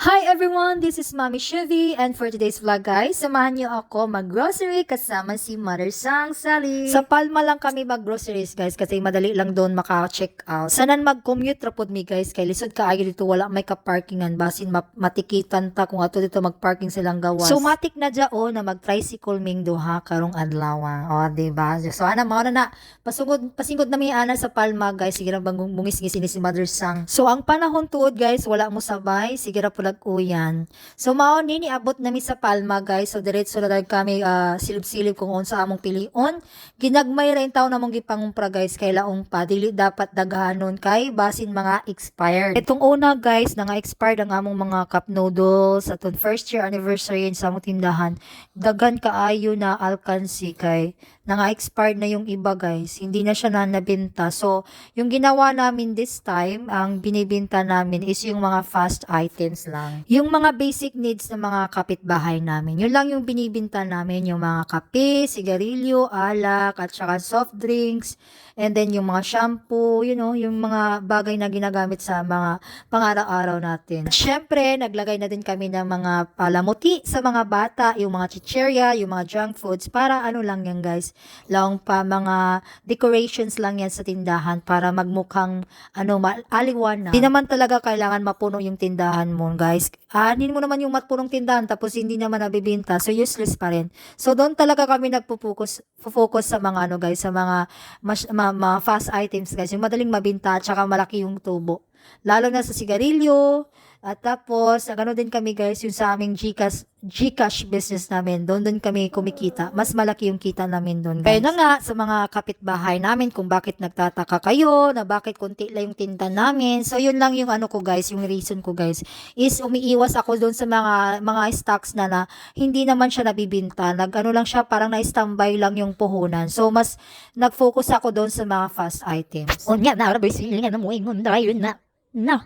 Hi everyone, this is Mami Chevy and for today's vlog guys, samahan niyo ako mag-grocery kasama si Mother Sang Sally. Sa Palma lang kami mag-groceries guys kasi madali lang doon maka-check out. Sanan mag-commute rapod mi guys kay lisod ka ay dito wala may ka-parkingan basin ma- matikitan ta kung ato dito mag-parking silang gawas. So matik na dyan na mag-tricycle ming duha karong adlaw. O di ba? So ana mao na na pasugod pasingod na mi ana sa Palma guys sige ra bang bungis-ngis ni si Mother Sang. So ang panahon tuod guys wala mo sabay sige ra uyan. So mao ni niabot nami sa Palma guys. So diretso na kami ah, silip-silip kung unsa among pilion. Ginagmay ra taon namong gipangumpra guys kay laong pa dili dapat daghanon kay basin mga expired. Itong una guys nga expired ang among mga cup noodles aton first year anniversary sa among tindahan. Daghan kaayo na alkansi kay nga expired na yung iba guys. Hindi na siya na nabenta. So yung ginawa namin this time, ang binibenta namin is yung mga fast items lang. Yung mga basic needs ng mga kapitbahay namin. Yun lang yung binibenta namin. Yung mga kape, sigarilyo, alak, at saka soft drinks. And then yung mga shampoo, you know, yung mga bagay na ginagamit sa mga pang-araw-araw natin. At syempre, naglagay na din kami ng mga palamuti sa mga bata, yung mga chicherya, yung mga junk foods, para ano lang yan guys, lang pa mga decorations lang yan sa tindahan para magmukhang ano, aliwan na. Hindi naman talaga kailangan mapuno yung tindahan mo guys. Anin mo naman yung matpunong tindahan tapos hindi naman nabibinta, so useless pa rin. So doon talaga kami nagpo-focus focus sa mga ano guys, sa mga mas, ma, ma- fast items guys, yung madaling mabinta at saka malaki yung tubo. Lalo na sa sigarilyo, at tapos, ano din kami guys, yung sa aming Gcash, Gcash business namin, doon din kami kumikita. Mas malaki yung kita namin doon guys. Kaya na nga, sa mga kapitbahay namin, kung bakit nagtataka kayo, na bakit konti lang yung tinda namin. So, yun lang yung ano ko guys, yung reason ko guys, is umiiwas ako doon sa mga mga stocks na na hindi naman siya nabibinta. Nag ano lang siya, parang na-standby lang yung puhunan. So, mas nag-focus ako doon sa mga fast items. Unya na rabay silingan na mo ingon dahil na. Na.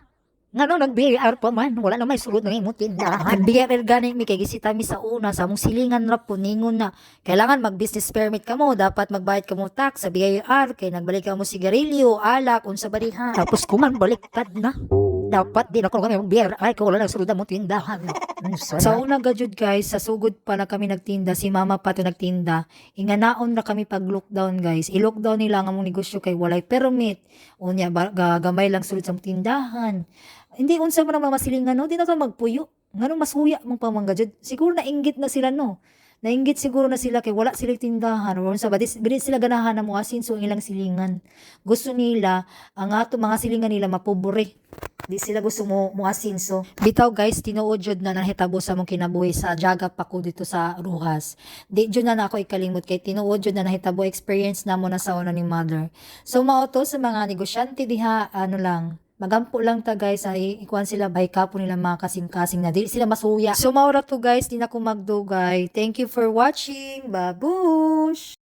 Nga no nag-BR pa man, wala na may sulod ng imong tindahan. Rin gani mi kay mi sa una sa among silingan ra po ningon na kailangan mag business permit ka mo dapat magbayad ka mo tax sa BIR kay nagbalik ka mo sigarilyo alak unsa ba diha Tapos kuman baliktad na. Dapat din ako kami BR ay ko wala na sulod mo tindahan. Sa na? una gajud guys sa sugod pa na kami nagtinda si mama pa to nagtinda inganaon na kami pag lockdown guys i-lockdown nila ang among negosyo kay walay permit unya gamay lang sulod sa tindahan hindi unsa man ang mga masilingan no di na ka magpuyo nganong masuya mong pamangga jud siguro nainggit na sila no Nainggit siguro na sila kay wala sila tindahan or sa badis bili sila ganahan na mo asin so ang ilang silingan. Gusto nila ang ato mga silingan nila mapobre. Di sila gusto mo mo asin so. Bitaw guys, tinuod jud na nahitabo sa mong kinabuhi sa jaga pa ko dito sa Ruhas. Di jud na na ako ikalimot kay tinuod jud na nahitabo experience na mo na sa una ni mother. So mao sa mga negosyante diha ano lang Magampo lang ta guys ay ikuan sila by kapo nila mga kasing-kasing na dili sila masuya. So maura to guys, di na ko magdugay. Thank you for watching. Babush!